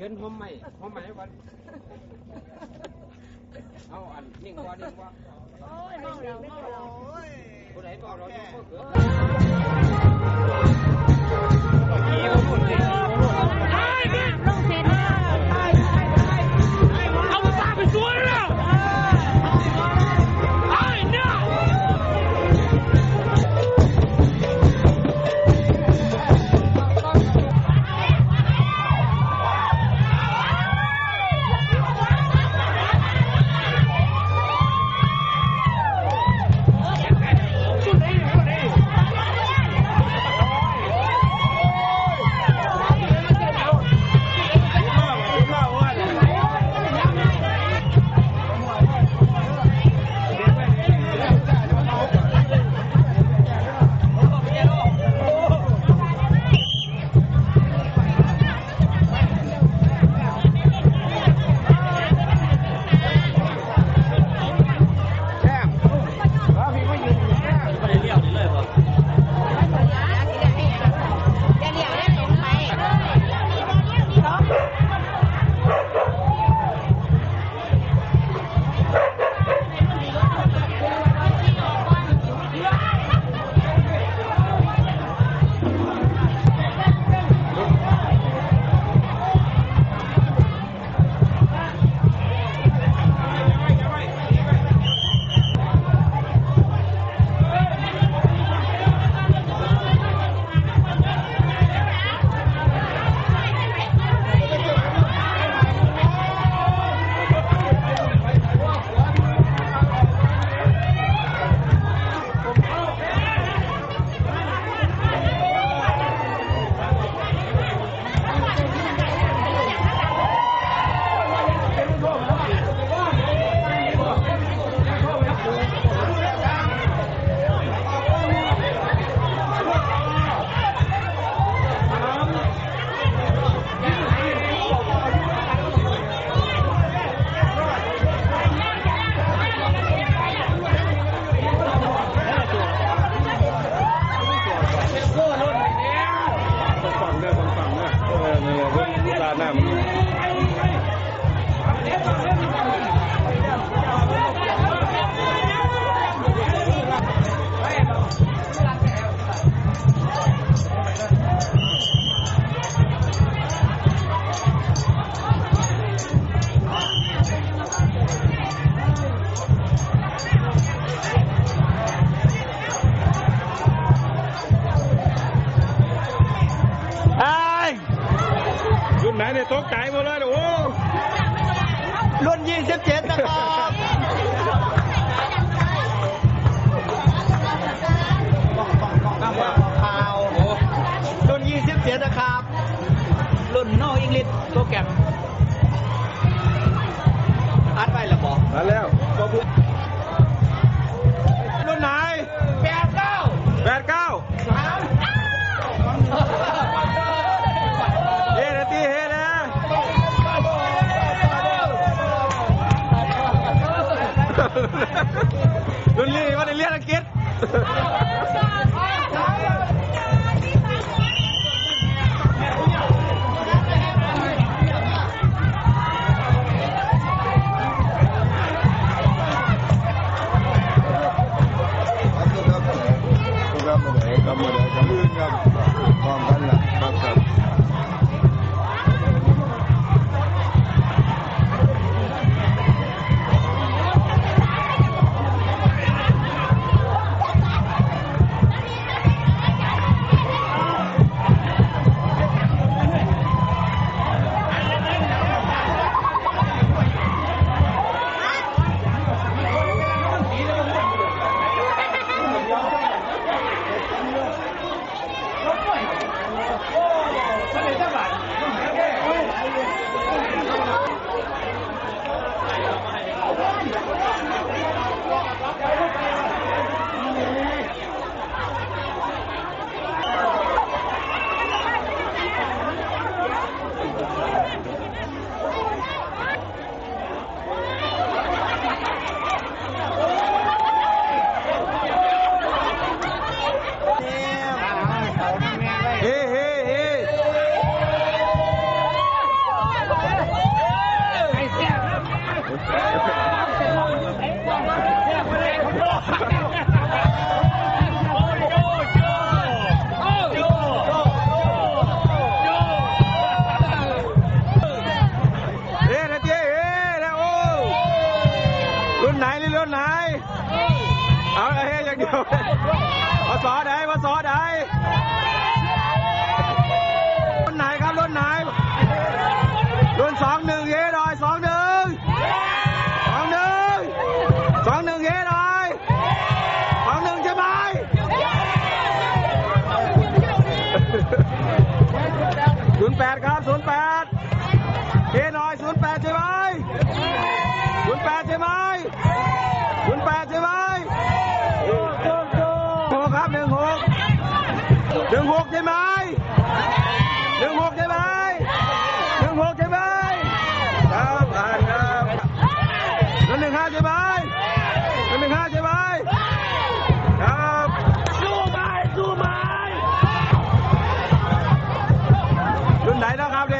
เห็นหอมไหมหอมไหมวันเอาอันนิ่งว่านิ่งว่าโอ้ยเมาเราเมาเราผู้ใดเมาเราต้องเกิด Panamá. วสไหนวสไหนรุ่นไหนครับรุ่นไหนรุ่นสองหนึ่งเย้หน่อยสองหนึ่งสองหนึ่งสองหนึ่งเย้หน่อยสองหนึ่งจะไปมศูนแปดครับ หนึ่งหกใช่ไหมหนึ่งหกใช่ไหมหนึ่งหกใช่ไหมครับผ่านครับแล้วหนึ่งห้าใช่ไหมแล้วหนึ่งห้าใช่ไหมครับสู้ไหมสู้ไหมรุ่นไหนแล้วครับเนี่ย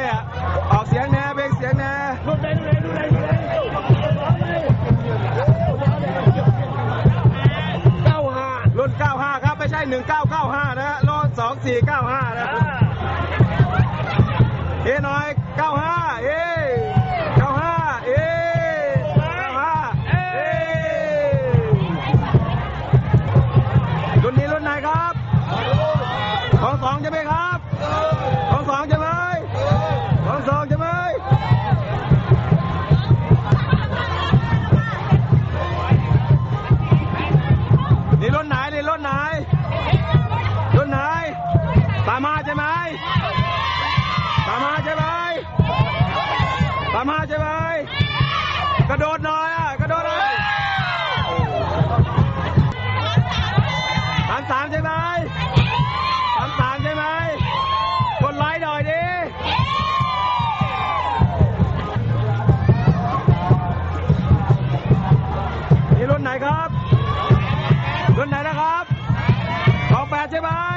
bye.